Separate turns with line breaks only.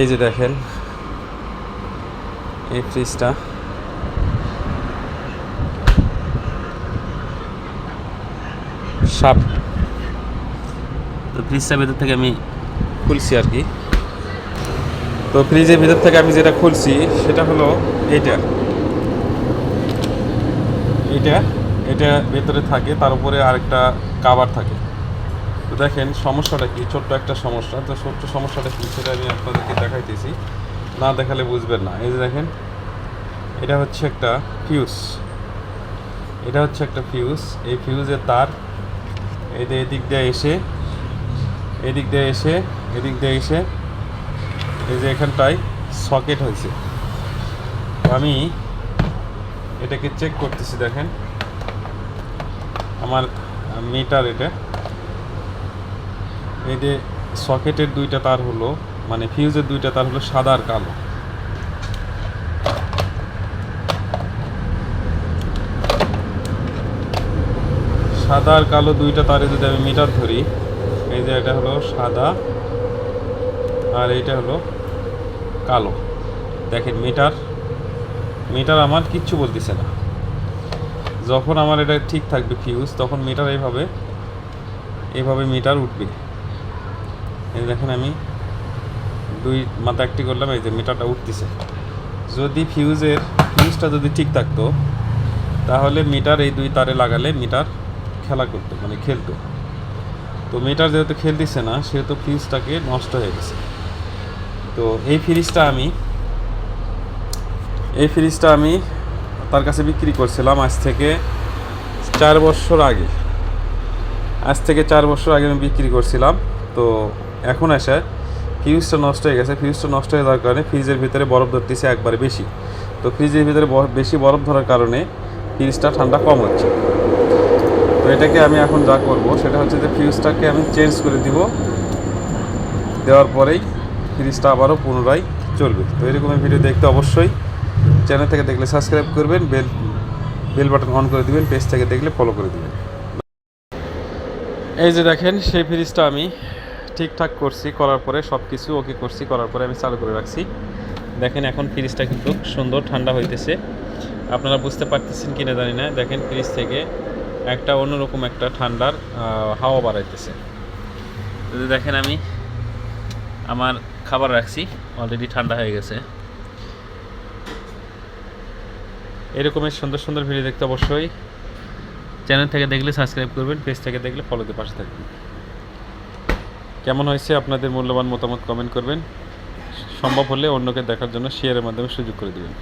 এই যে দেখেন, এই ফ্রিজটা সাপ। তো ফ্রিজটার ভেতর থেকে আমি খুলছি আর কি। তো ফ্রিজের ভেতর থেকে আমি যেটা খুলছি, সেটা হলো এইটা। এইটা, এটা ভেতরে থাকে, তার উপরে আরেকটা কাভার থাকে। তো দেখেন, সমস্যাটা কি? ছোট্ট একটা সমস্যা। তো ছোট্ট সমস্যাটা কি? সেটা আমি আপনাদেরকে দেখাইতেছি। না দেখালে বুঝবেন না। এই যে দেখেন, এটা হচ্ছে একটা ফিউজ এটা হচ্ছে একটা ফিউজ এই ফিউজের তার যে এদিক দিয়ে এসে, এদিক দিয়ে এসে, এদিক দিয়ে এসে এই যে এখানটায় সকেট হয়েছে। আমি এটাকে চেক করতেছি, দেখেন। আমার মিটার এটা। এই যে সকেটের দুইটা তার হলো মানে ফিউজের দুইটা তার হলো সাদা আর কালো। সাদা আর কালো দুইটা তারে যদি আমি মিটার ধরি, এই যে এটা হলো সাদা আর এইটা হলো কালো। দেখেন, মিটার মিটার আমার কিচ্ছু বলতেছে না। যখন আমার এটা ঠিক থাকবে ফিউজ, তখন মিটার এইভাবে এইভাবে মিটার উঠবে। এই দেখেন আমি দুই মাথা একটি করলাম, এই যে মিটারটা উঠতেছে। যদি ফিউজের ফিউজটা যদি ঠিক থাকতো, তাহলে মিটার এই দুই তারে লাগালে মিটার খেলা করতো মানে খেলতো। তো মিটার যেহেতু খেলতেছে না, সেহেতু ফ্রিজটাকে নষ্ট হয়ে গেছে। তো এই ফ্রিজটা আমি, এই ফ্রিজটা আমি তার কাছে বিক্রি করছিলাম আজ থেকে চার বছর আগে। আজ থেকে চার বছর আগে আমি বিক্রি করছিলাম, তো এখন এসে ফিউজটা নষ্ট হয়ে গেছে। ফিউজটা নষ্ট হয়ে যাওয়ার কারণে ফ্রিজের ভিতরে বরফ ধরতেছে একবারে বেশি। তো ফ্রিজের ভিতরে বেশি বরফ ধরার কারণে ফ্রিজটা ঠান্ডা কম হচ্ছে। তো এটাকে আমি এখন যা করব সেটা হচ্ছে যে ফিউজটাকে আমি চেঞ্জ করে দিব। দেওয়ার পরেই ফ্রিজটা আবারও পুনরায় চলবে। তো এরকমের ভিডিও দেখতে অবশ্যই। চ্যানেল থেকে দেখলে সাবস্ক্রাইব করবেন, বেল বেল বাটন অন করে দিবেন, পেজ থেকে দেখলে ফলো করে দিবেন। এই যে দেখেন, সেই ফ্রিজটা আমি ঠিকঠাক করছি, করার পরে সব কিছু ওকে করছি, করার পরে আমি চালু করে রাখছি। দেখেন এখন ফ্রিজটা কিন্তু সুন্দর ঠান্ডা হইতেছে। আপনারা বুঝতে পারতেছেন কিনা জানি না। দেখেন ফ্রিজ থেকে একটা অন্যরকম একটা ঠান্ডার হাওয়া বাড়াইতেছে। যদি দেখেন আমি আমার খাবার রাখছি অলরেডি ঠান্ডা হয়ে গেছে। এরকমের সুন্দর সুন্দর ভিডিও দেখতে অবশ্যই। চ্যানেল থেকে দেখলে সাবস্ক্রাইব করবেন পেজ থেকে দেখলে ফলোতে পাশে থাকবেন। কেমন হয়েছে? আপনাদের মূল্যবান মতামত কমেন্ট করবেন। সম্ভব হলে অন্যকে দেখার জন্য শেয়ারের মাধ্যমে সুযোগ করে দেবেন।